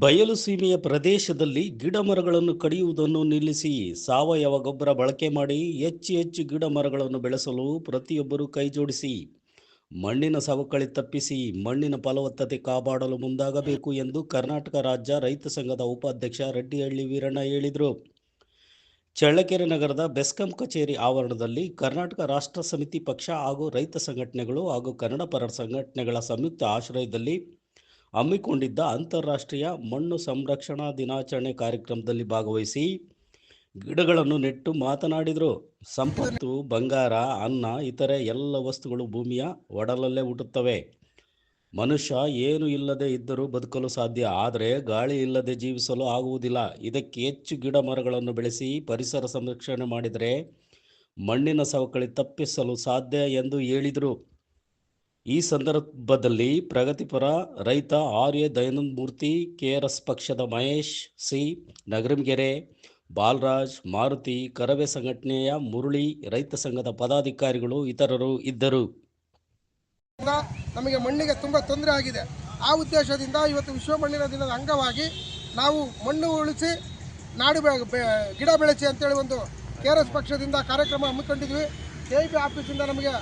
ಬಯಲು ಸೀಮೆಯ ಪ್ರದೇಶದಲ್ಲಿ ಗಿಡ ಮರಗಳನ್ನು ಕಡಿಯುವುದನ್ನು ನಿಲ್ಲಿಸಿ, ಸಾವಯವ ಗೊಬ್ಬರ ಬಳಕೆ ಮಾಡಿ ಹೆಚ್ಚು ಹೆಚ್ಚು ಗಿಡ ಮರಗಳನ್ನು ಬೆಳೆಸಲು ಪ್ರತಿಯೊಬ್ಬರೂ ಕೈಜೋಡಿಸಿ, ಮಣ್ಣಿನ ಸವಕಳಿ ತಪ್ಪಿಸಿ, ಮಣ್ಣಿನ ಫಲವತ್ತತೆ ಕಾಪಾಡಲು ಮುಂದಾಗಬೇಕು ಎಂದು ಕರ್ನಾಟಕ ರಾಜ್ಯ ರೈತ ಸಂಘದ ಉಪಾಧ್ಯಕ್ಷ ರೆಡ್ಡಿಹಳ್ಳಿ ವೀರಣ್ಣ ಹೇಳಿದರು. ಚಳ್ಳಕೆರೆ ನಗರದ ಬೆಸ್ಕಾಂ ಕಚೇರಿ ಆವರಣದಲ್ಲಿ ಕರ್ನಾಟಕ ರಾಷ್ಟ್ರ ಸಮಿತಿ ಪಕ್ಷ ಹಾಗೂ ರೈತ ಸಂಘಟನೆಗಳು ಹಾಗೂ ಕನ್ನಡ ಪರ ಸಂಘಟನೆಗಳ ಸಂಯುಕ್ತ ಆಶ್ರಯದಲ್ಲಿ ಹಮ್ಮಿಕೊಂಡಿದ್ದ ಅಂತಾರಾಷ್ಟ್ರೀಯ ಮಣ್ಣು ಸಂರಕ್ಷಣಾ ದಿನಾಚರಣೆ ಕಾರ್ಯಕ್ರಮದಲ್ಲಿ ಭಾಗವಹಿಸಿ ಗಿಡಗಳನ್ನು ನೆಟ್ಟು ಮಾತನಾಡಿದರು. ಸಂಪತ್ತು, ಬಂಗಾರ, ಅನ್ನ, ಇತರೆ ಎಲ್ಲ ವಸ್ತುಗಳು ಭೂಮಿಯ ಒಡಲಲ್ಲೇ ಹುಟ್ಟುತ್ತವೆ. ಮನುಷ್ಯ ಏನು ಇಲ್ಲದೆ ಇದ್ದರೂ ಬದುಕಲು ಸಾಧ್ಯ. ಆದರೆ ಗಾಳಿ ಇಲ್ಲದೆ ಜೀವಿಸಲು ಆಗುವುದಿಲ್ಲ. ಇದಕ್ಕೆ ಹೆಚ್ಚು ಗಿಡ ಮರಗಳನ್ನು ಬೆಳೆಸಿ ಪರಿಸರ ಸಂರಕ್ಷಣೆ ಮಾಡಿದರೆ ಮಣ್ಣಿನ ಸವಕಳಿ ತಪ್ಪಿಸಲು ಸಾಧ್ಯ ಎಂದು ಹೇಳಿದರು. ಈ ಸಂದರ್ಭದಲ್ಲಿ ಪ್ರಗತಿಪರ ರೈತ R A Dayananda Murthy KRS ಪಕ್ಷದ ಮಹೇಶ್ ಸಿ ನಗರಂಗೆರೆ, ಬಾಲರಾಜ್, ಮಾರುತಿ, ಕರವೆ ಸಂಘಟನೆಯ ಮುರುಳಿ ರೈತ ಸಂಘದ ಪದಾಧಿಕಾರಿಗಳು ಇತರರು ಇದ್ದರು. ಇಂದ ನಮಗೆ ಮಣ್ಣಿಗೆ ತುಂಬ ತೊಂದರೆ ಆಗಿದೆ. ಆ ಉದ್ದೇಶದಿಂದ ಇವತ್ತು ವಿಶ್ವ ಮಣ್ಣಿನ ದಿನದ ಅಂಗವಾಗಿ ನಾವು ಮಣ್ಣು ಉಳಿಸಿ ನಾಡು ಗಿಡ ಬೆಳೆಸಿ ಅಂತೇಳಿ ಒಂದು ಕೆ ಪಕ್ಷದಿಂದ ಕಾರ್ಯಕ್ರಮ ಹಮ್ಮಿಕೊಂಡಿದ್ವಿ. ಕೆ ಪಿ ಆಫೀಸಿಂದ ನಮಗೆ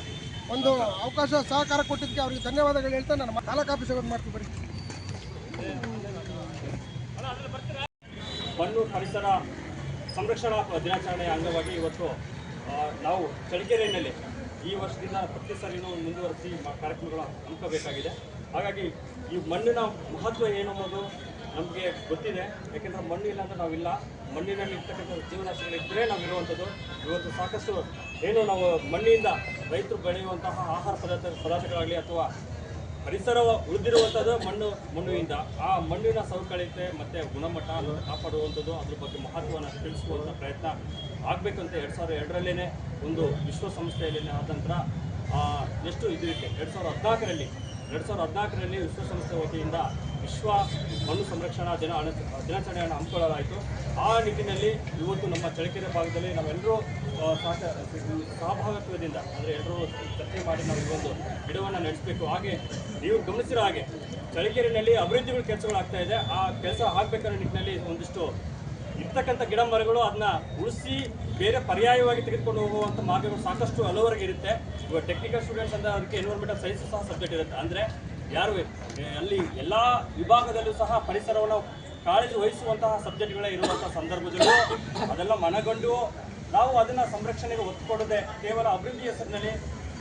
ಒಂದು ಅವಕಾಶ ಸಹಕಾರ ಕೊಟ್ಟಿದ್ದಕ್ಕೆ ಅವರಿಗೆ ಧನ್ಯವಾದಗಳು ಹೇಳ್ತಾ ನಾನು ತಾಲೂಕು ಆಫೀಸಿಗೆ ಒಂದು ಮಾಡ್ತೀನಿ ಬರೀ ಮಣ್ಣು ಪರಿಸರ ಸಂರಕ್ಷಣಾ ದಿನಾಚರಣೆಯ ಅಂಗವಾಗಿ ಇವತ್ತು ನಾವು ಚಳಿಕೆರೆಯಲ್ಲಿ ಈ ವರ್ಷದಿಂದ ಪ್ರತಿ ಸಾರಿನೂ ಮುಂದುವರಿಸಿ ಕಾರ್ಯಕ್ರಮಗಳ ಹಮ್ಮಿಕೋಬೇಕಾಗಿದೆ ಹಾಗಾಗಿ ಈ ಮಣ್ಣಿನ ಮಹತ್ವ ಏನು ಅನ್ನೋದು ನಮಗೆ ಗೊತ್ತಿದೆ. ಯಾಕೆಂದರೆ ಮಣ್ಣು ಇಲ್ಲ ಅಂದರೆ ನಾವಿಲ್ಲ. ಮಣ್ಣಿನಲ್ಲಿ ಇರ್ತಕ್ಕಂಥ ಜೀವನಾಶಗಳಿದ್ದರೆ ನಾವು ಇರುವಂಥದ್ದು ಇವತ್ತು ಸಾಕಷ್ಟು ಏನು ನಾವು ಮಣ್ಣಿಂದ ರೈತರು ಬೆಳೆಯುವಂತಹ ಆಹಾರ ಪದಾರ್ಥ ಪದಾರ್ಥಗಳಾಗಲಿ ಅಥವಾ ಪರಿಸರ ಉಳಿದಿರುವಂಥದ್ದು ಮಣ್ಣು ಮಣ್ಣಿನಿಂದ ಆ ಮಣ್ಣಿನ ಸವಕಳಿತೆ ಮತ್ತು ಗುಣಮಟ್ಟ ಅನ್ನೋದು ಕಾಪಾಡುವಂಥದ್ದು ಅದ್ರ ಬಗ್ಗೆ ಮಹತ್ವವನ್ನು ತಿಳಿಸುವಂಥ ಪ್ರಯತ್ನ ಆಗಬೇಕಂತ ಎರಡು ಸಾವಿರದ ಎರಡರಲ್ಲೇ ಒಂದು ವಿಶ್ವಸಂಸ್ಥೆಯಲ್ಲಿ ಆದ ನಂತರ ಎಷ್ಟು ಇದು ಇತ್ತು ಎರಡು ಸಾವಿರದ ಹದಿನಾಲ್ಕರಲ್ಲಿ ಎರಡು ಸಾವಿರದ ಹದಿನಾಲ್ಕರಲ್ಲಿ ವಿಶ್ವಸಂಸ್ಥೆ ವತಿಯಿಂದ ವಿಶ್ವ ಮಣ್ಣು ಸಂರಕ್ಷಣಾ ದಿನ ದಿನಾಚರಣೆಯನ್ನು ಹಮ್ಮಿಕೊಳ್ಳಲಾಯಿತು. ಆ ನಿಟ್ಟಿನಲ್ಲಿ ಇವತ್ತು ನಮ್ಮ ಚಳ್ಳಕೆರೆ ಭಾಗದಲ್ಲಿ ನಾವೆಲ್ಲರೂ ಸಾಕ ಸಹಭಾಗಿತ್ವದಿಂದ, ಅಂದರೆ ಎಲ್ಲರೂ ಚರ್ಚೆ ಮಾಡಿ ನಾವು ಈ ಒಂದು ಗಿಡವನ್ನು ನಡೆಸಬೇಕು. ಹಾಗೆ ನೀವು ಗಮನಿಸಿರೋ ಹಾಗೆ ಚಳ್ಳಕೆರೆಯಲ್ಲಿ ಅಭಿವೃದ್ಧಿಗಳು ಕೆಲಸಗಳು ಆಗ್ತಾ ಇದೆ. ಆ ಕೆಲಸ ಆಗಬೇಕನ್ನೋ ನಿಟ್ಟಿನಲ್ಲಿ ಒಂದಿಷ್ಟು ಇರ್ತಕ್ಕಂಥ ಗಿಡ ಮರಗಳು ಅದನ್ನ ಉಳಿಸಿ ಬೇರೆ ಪರ್ಯಾಯವಾಗಿ ತೆಗೆದುಕೊಂಡು ಹೋಗುವಂಥ ಮಾರ್ಗಗಳು ಸಾಕಷ್ಟು ಹಲವರೆಗೆ ಇರುತ್ತೆ. ಇವಾಗ ಟೆಕ್ನಿಕಲ್ ಸ್ಟೂಡೆಂಟ್ಸ್ ಅಂದರೆ ಅದಕ್ಕೆ ಎನ್ವೈರ್ಮೆಂಟಲ್ ಸೈನ್ಸ್ ಸಹ ಸಬ್ಜೆಕ್ಟ್ ಇರುತ್ತೆ. ಅಂದರೆ ಯಾರು ಅಲ್ಲಿ ಎಲ್ಲ ವಿಭಾಗದಲ್ಲೂ ಸಹ ಪರಿಸರವನ್ನು ಕಾಳಜಿ ವಹಿಸುವಂತಹ ಸಬ್ಜೆಕ್ಟ್ಗಳೇ ಇರುವಂಥ ಸಂದರ್ಭದಲ್ಲೂ ಅದೆಲ್ಲ ಮನಗಂಡು ನಾವು ಅದನ್ನು ಸಂರಕ್ಷಣೆಗೆ ಒತ್ತು ಕೊಡದೆ ಕೇವಲ ಅಭಿವೃದ್ಧಿ ಹೆಸರಿನಲ್ಲಿ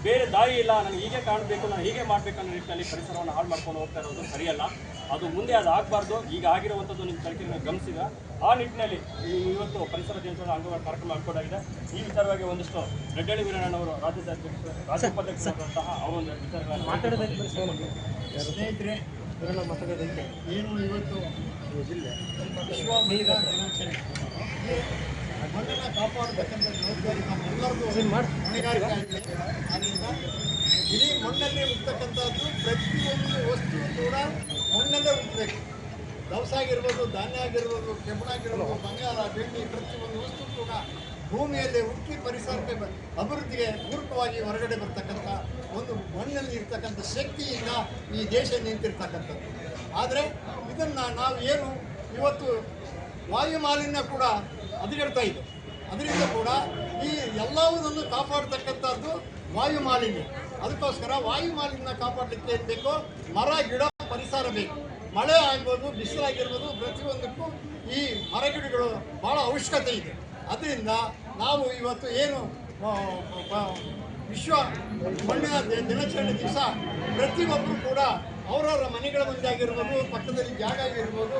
ಬೇರೆ ದಾರಿ ಇಲ್ಲ, ನಾನು ಹೀಗೆ ಕಾಣಬೇಕು, ನಾನು ಹೀಗೆ ಮಾಡಬೇಕು ಅನ್ನೋ ನಿಟ್ಟಿನಲ್ಲಿ ಪರಿಸರವನ್ನು ಹಾಳು ಮಾಡ್ಕೊಂಡು ಹೋಗ್ತಾ ಇರೋದು ಸರಿಯಲ್ಲ. ಅದು ಮುಂದೆ ಅದು ಆಗಬಾರ್ದು. ಈಗ ಆಗಿರುವಂಥದ್ದು ನಿಮ್ಮ ಕಲಿಕೆಯನ್ನು ಗಮನಿಸಿದ ಆ ನಿಟ್ಟಿನಲ್ಲಿ ಈ- ಇವತ್ತು ಪರಿಸರ ದಿನಾಚರಣೆ ಅಂಗವಾಗಿ ಕಾರ್ಯಕ್ರಮ ಹಾಕೋದಾಗಿದೆ ಈ ವಿಚಾರವಾಗಿ ಒಂದಿಷ್ಟು ರೆಡ್ಡಳ್ಳಿ ವೀರಣ್ಣನವರು ರಾಜ್ಯದ ರಾಜ್ಯ ಉಪಾಧ್ಯಕ್ಷರಾದಂತಹ ಅವರ ಒಂದು ವಿಚಾರಗಳನ್ನು ಸ್ನೇಹಿತರೆ ಏನು ಇವತ್ತು? ವಿಶ್ವ ಮಹಿಳಾ ದಿನಾಚರಣೆ. ಮಣ್ಣನ್ನು ಕಾಪಾಡತಕ್ಕಂಥ ಜವಾಬ್ದಾರಿ ನಮ್ಮೆಲ್ಲರದು ಹೊಣೆಗಾರಿಕೆ ಆಗಿದೆ ಇಡೀ ಮಣ್ಣಲ್ಲಿ ಹುಟ್ಟತಕ್ಕಂಥದ್ದು ಪ್ರತಿಯೊಂದು ವಸ್ತು ಕೂಡ ಮಣ್ಣಲ್ಲೇ ಹುಟ್ಟಬೇಕು ದವಸ ಆಗಿರ್ಬೋದು, ಧಾನ್ಯ ಆಗಿರ್ಬೋದು ಕೆಬ್ಬಣ ಆಗಿರ್ಬೋದು, ಬಂಗಾರ, ಬೆಳ್ಳಿ ಪ್ರತಿಯೊಂದು ವಸ್ತು ಕೂಡ ಭೂಮಿಯಲ್ಲಿ ಹುಟ್ಟಿ ಪರಿಸರಕ್ಕೆ ಅಭಿವೃದ್ಧಿಗೆ ಪೂರಕವಾಗಿ ಹೊರಗಡೆ ಬರ್ತಕ್ಕಂಥ ಒಂದು ಮಣ್ಣಲ್ಲಿ ಇರ್ತಕ್ಕಂಥ ಶಕ್ತಿಯಿಂದ ಈ ದೇಶ ನಿಂತಿರ್ತಕ್ಕಂಥದ್ದು. ಆದರೆ ಇದನ್ನು ನಾವು ಏನು ಇವತ್ತು ವಾಯು ಮಾಲಿನ್ಯ ಕೂಡ ಹದಗೆಡ್ತಾ ಇದೆ. ಅದರಿಂದ ಕೂಡ ಈ ಎಲ್ಲವುದನ್ನು ಕಾಪಾಡ್ತಕ್ಕಂಥದ್ದು ವಾಯು ಮಾಲಿನ್ಯ ಅದಕ್ಕೋಸ್ಕರ ವಾಯು ಮಾಲಿನ್ಯ ಕಾಪಾಡಲಿಕ್ಕೆ ಏನು ಬೇಕು? ಮರ, ಗಿಡ, ಪರಿಸರ ಬೇಕು. ಮಳೆ ಆಗ್ಬೋದು ಬಿಸಿಲಾಗಿರ್ಬೋದು ಪ್ರತಿಯೊಂದಕ್ಕೂ ಈ ಮರಗಿಡಗಳು ಭಾಳ ಅವಶ್ಯಕತೆ ಇದೆ. ಅದರಿಂದ ನಾವು ಇವತ್ತು ಏನು ವಿಶ್ವ ಮಣ್ಣಿನ ದಿನಾಚರಣೆ ದಿವಸ ಪ್ರತಿಯೊಬ್ಬರು ಕೂಡ ಅವರವರ ಮನೆಗಳ ಮುಂದೆ ಆಗಿರ್ಬೋದು, ಪಕ್ಕದಲ್ಲಿ ಜಾಗ ಆಗಿರ್ಬೋದು